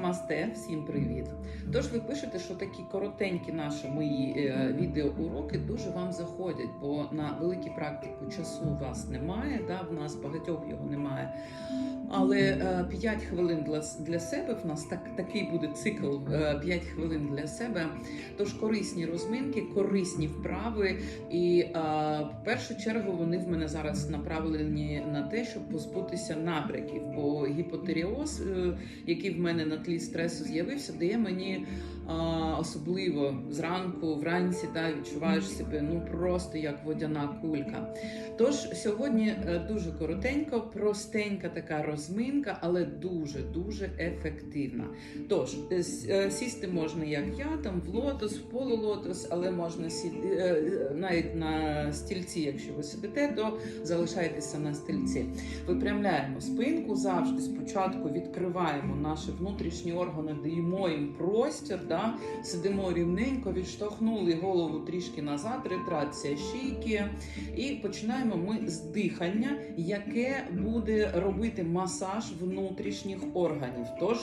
намасте, всім привіт. Тож ви пишете, що такі коротенькі наші мої е, відеоуроки дуже вам заходять, бо на велику практику часу у вас немає, да, в нас багатьох його немає. Але е, 5 хвилин для, для себе в нас так, такий буде цикл е, 5 хвилин для себе. Тож корисні розминки, корисні вправи. І е, в першу чергу вони в мене зараз направлені на те, щоб позбутися набряків. Бо гіпотеріоз, е, який в мене на тлі стресу з'явився, дає мені е, особливо зранку, вранці да, відчуваєш себе ну просто як водяна кулька. Тож сьогодні е, дуже коротенько, простенька така розминка, але дуже дуже ефективна. Тож е, е, сісти можна як я, там в лотос, в полулотос, але можна сі... навіть на стільці, якщо ви сидите, то залишайтеся на стільці. Випрямляємо спинку завжди. Спочатку відкриваємо наші внутрішні органи, даємо їм простір, да? сидимо рівненько, відштовхнули голову трішки назад, ретрація шийки. І починаємо ми з дихання, яке буде робити масаж внутрішніх органів. Тож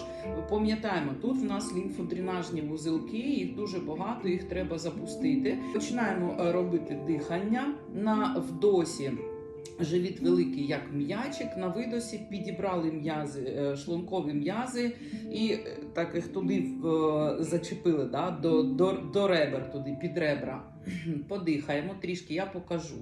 пам'ятаємо, тут в нас лімфодренажні вузелки, їх дуже багато, їх треба запустити. Починаємо е, робити дихання на вдосі. Живіт великий, як м'ячик, на видосі підібрали м'язи, е, шлункові м'язи, і е, так їх туди е, зачепили да, до, до, до ребер, туди під ребра. Подихаємо трішки, я покажу.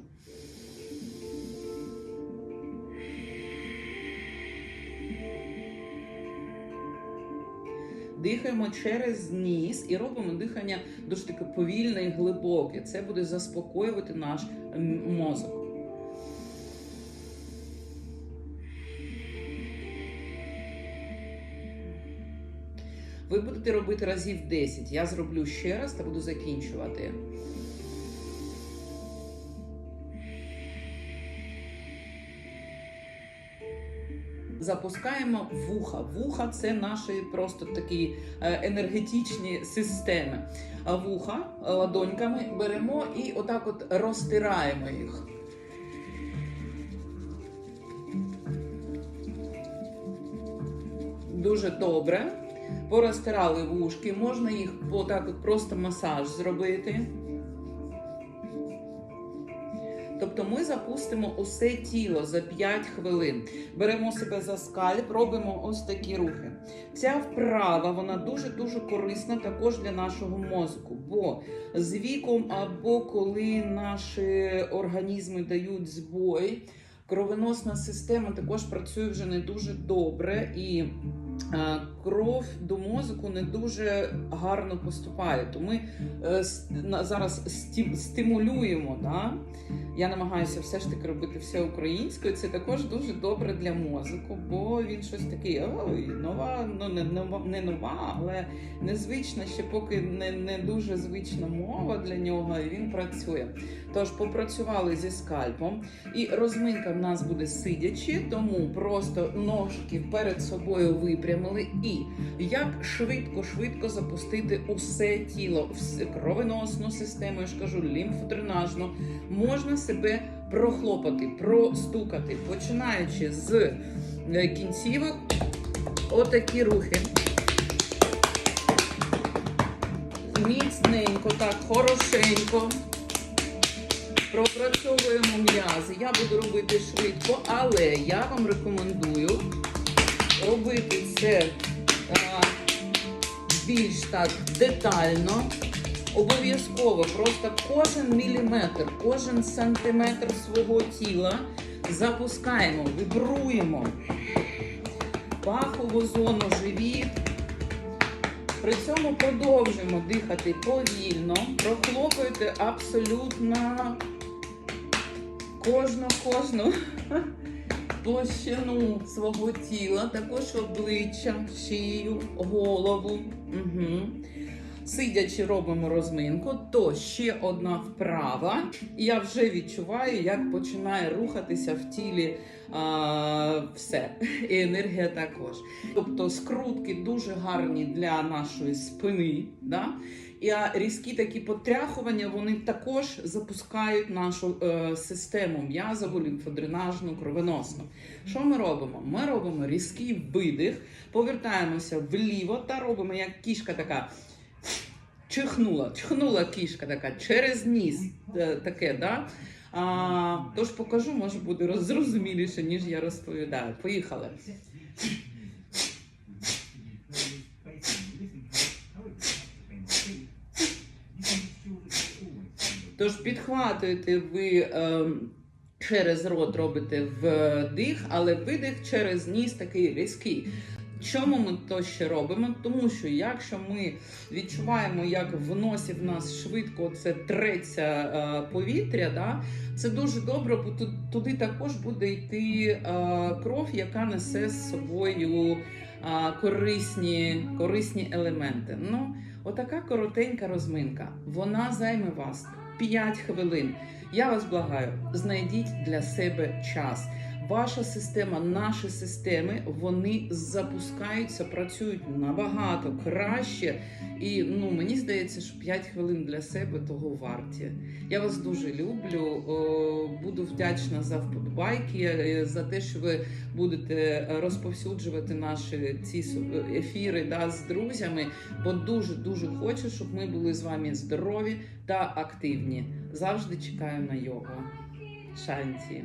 Дихаємо через ніс і робимо дихання дуже таке повільне і глибоке. Це буде заспокоювати наш мозок. Ви будете робити разів 10. Я зроблю ще раз та буду закінчувати. Запускаємо вуха. Вуха це наші просто такі е, енергетичні системи. Вуха е, ладоньками беремо і отак от розтираємо їх. Дуже добре. Порозтирали вушки, можна їх отак от просто масаж зробити. Тобто ми запустимо усе тіло за 5 хвилин. Беремо себе за скальп, робимо ось такі рухи. Ця вправа вона дуже-дуже корисна також для нашого мозку. Бо з віком або коли наші організми дають збой, кровоносна система також працює вже не дуже добре і кров до мозку не дуже гарно поступає. То ми е, зараз стимулюємо. Да? Я намагаюся все ж таки робити все українською. Це також дуже добре для мозку, бо він щось такий ой, нова, ну не нова, не нова, але незвична, ще поки не, не дуже звична мова для нього, і він працює. Тож попрацювали зі скальпом, і розминка в нас буде сидячи, тому просто ножки перед собою випрямили. І як швидко-швидко запустити усе тіло, кровоносну систему, я ж кажу, лімфодренажну, можна себе прохлопати, простукати, починаючи з е, кінцівок, отакі рухи. Міцненько, так, хорошенько. Пропрацьовуємо м'язи. Я буду робити швидко, але я вам рекомендую робити це більш так детально. Обов'язково просто кожен міліметр, кожен сантиметр свого тіла запускаємо, вібруємо пахову зону, живіт. При цьому продовжуємо дихати повільно, прохлопуйте абсолютно кожну кожну площину свого тіла, також обличчя, шию, голову. Угу. сидячи робимо розминку, то ще одна вправа. І я вже відчуваю, як починає рухатися в тілі а, все. І енергія також. Тобто скрутки дуже гарні для нашої спини. Да? І різкі такі потряхування вони також запускають нашу е, систему м'язову, лімфодренажну, кровоносну. Що ми робимо? Ми робимо різкий видих, повертаємося вліво та робимо як кішка така. Чихнула, чихнула кішка така через ніс. е, Таке, да? А, тож покажу, може буде зрозуміліше, ніж я розповідаю. Поїхали. Тож підхватуєте ви ем, через рот робите вдих, але видих через ніс такий різкий. Чому ми то ще робимо? Тому що якщо ми відчуваємо, як в носі в нас швидко це треться е, повітря, да, це дуже добре, бо туди також буде йти е, кров, яка несе з собою е, корисні, корисні елементи. Ну, отака коротенька розминка. Вона займе вас 5 хвилин. Я вас благаю, знайдіть для себе час. Ваша система, наші системи, вони запускаються, працюють набагато краще. І ну мені здається, що 5 хвилин для себе того варті. Я вас дуже люблю. Буду вдячна за вподобайки, е, за те, що ви будете розповсюджувати наші ці ефіри да, з друзями. Бо дуже дуже хочу, щоб ми були з вами здорові та активні. Завжди чекаю на його. Шанті.